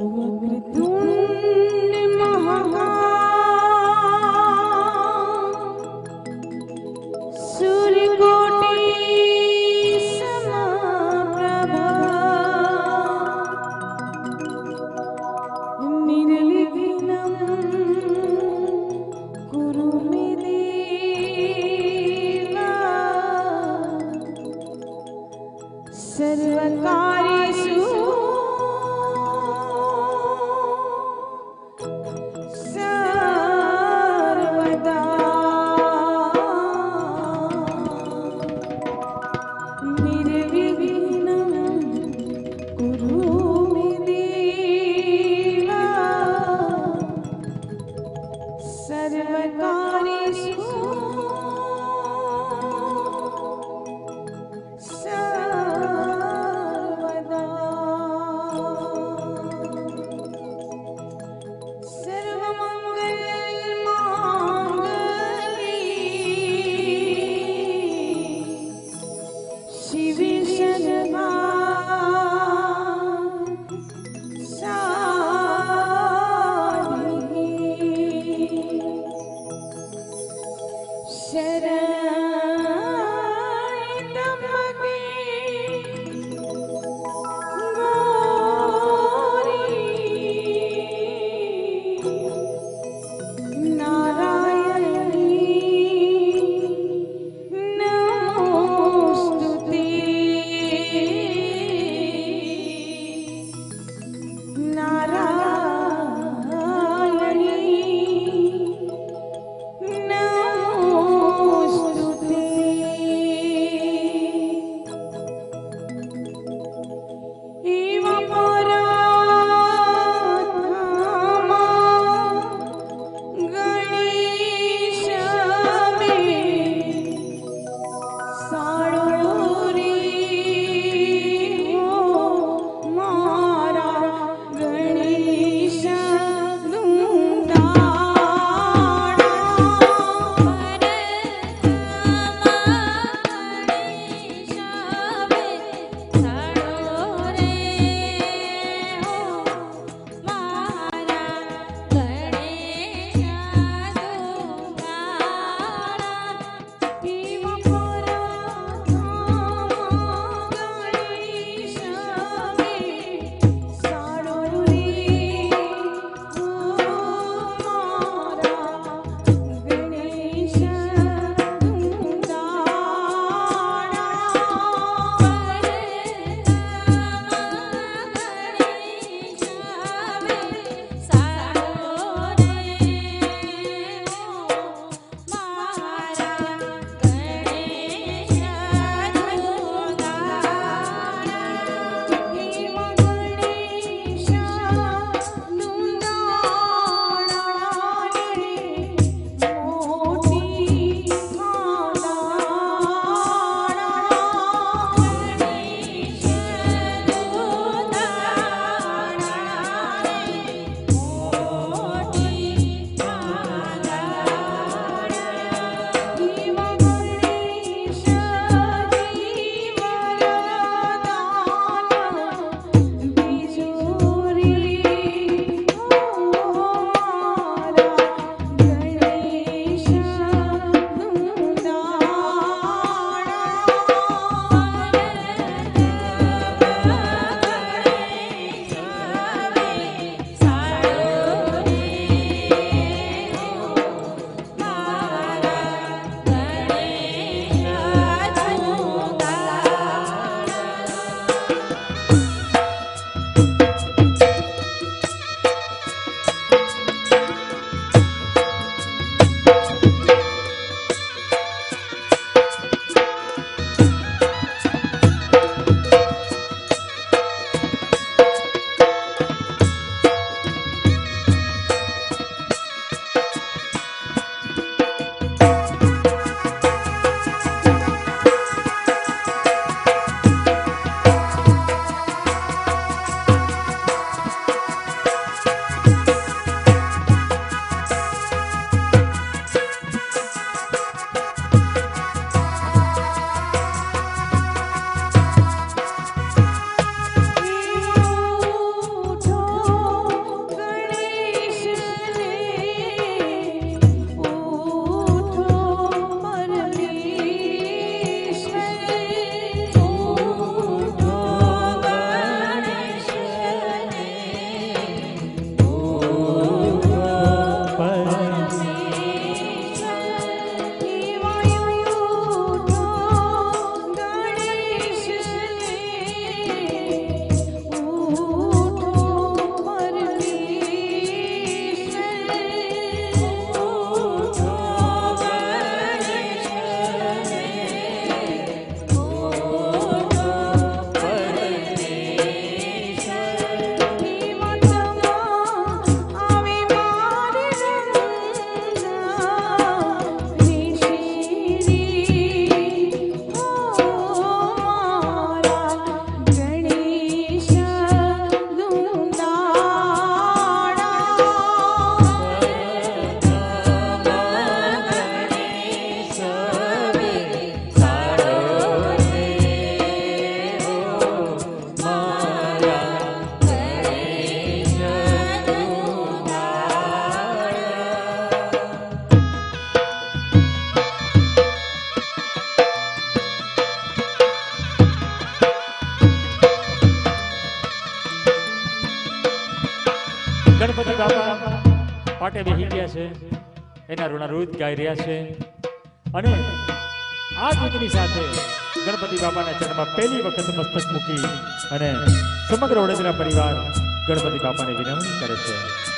Mm-hmm. ગાઈ રહ્યા છે. અને આ ગીતની સાથે ગણપતિ બાપાના ચરણમાં પહેલી વખત મસ્તક મૂકી અને સમગ્ર વડોદરા પરિવાર ગણપતિ બાપાને વિનવણી કરે છે.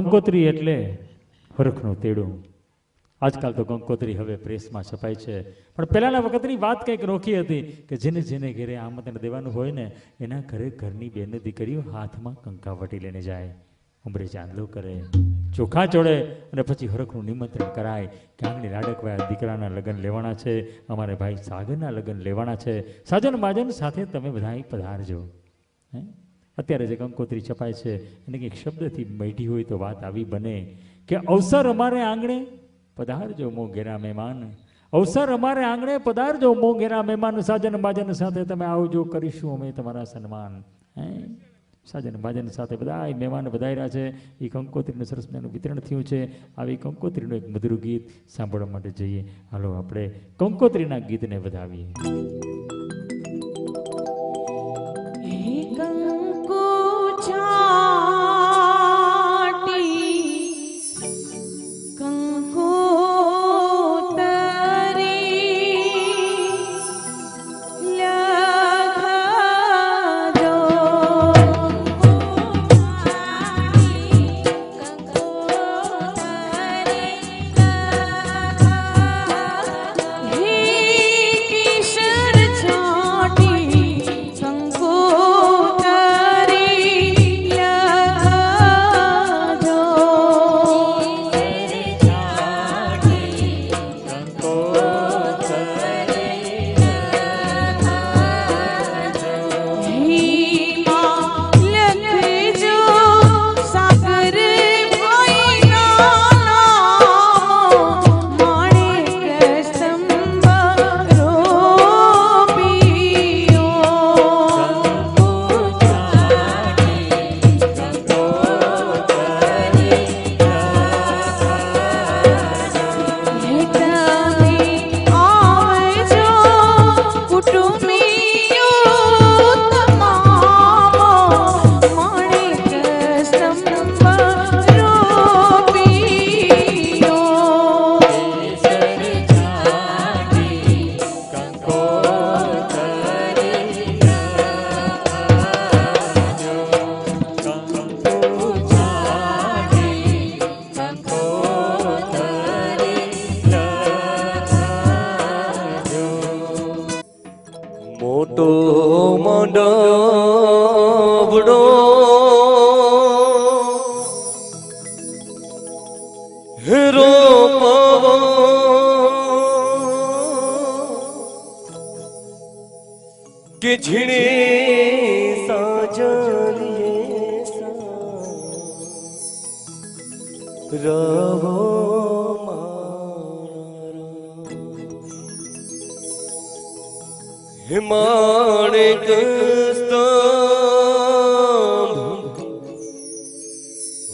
કંકોત્રી એટલે હરખનું તેડું. આજકાલ તો કંકોત્રી હવે પ્રેસમાં છપાય છે. પણ પહેલાંના વખતની વાત કંઈક રોકી હતી કે જેને જેને ઘરે આમંત્રણ દેવાનું હોય ને, એના ઘરે ઘરની બેન દીકરીઓ હાથમાં કંકાવટી લઈને જાય. ઉમરે ચાંદલો કરે, ચોખા ચોડે અને પછી હરખનું નિમંત્રણ કરાય કે આંગણી લાડકવાયા દીકરાના લગ્ન લેવાના છે, અમારે ભાઈ સાગરના લગ્ન લેવાના છે. સાજન માજન સાથે તમે બધા પધારજો. હે? અત્યારે જે કંકોત્રી છપાય છે, એને કંઈક શબ્દથી મેઢી હોય તો વાત આવી બને કે અવસર અમારે આંગણે પધારજો મો ઘેરા મહેમાન. અવસર અમારે આંગણે પધારજો મો ઘેરા મહેમાન. સાજન બાજન સાથે તમે આવજો, કરીશું અમે તમારા સન્માન. હે? સાજન ભાજન સાથે બધા મહેમાન વધાર્યા છે. એ કંકોત્રીનું સરસ મજાનું વિતરણ થયું છે. આવી કંકોત્રીનું એક મધુર ગીત સાંભળવા માટે જઈએ. હાલો આપણે કંકોત્રીના ગીતને વધાવીએ.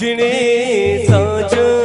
पूजने साजो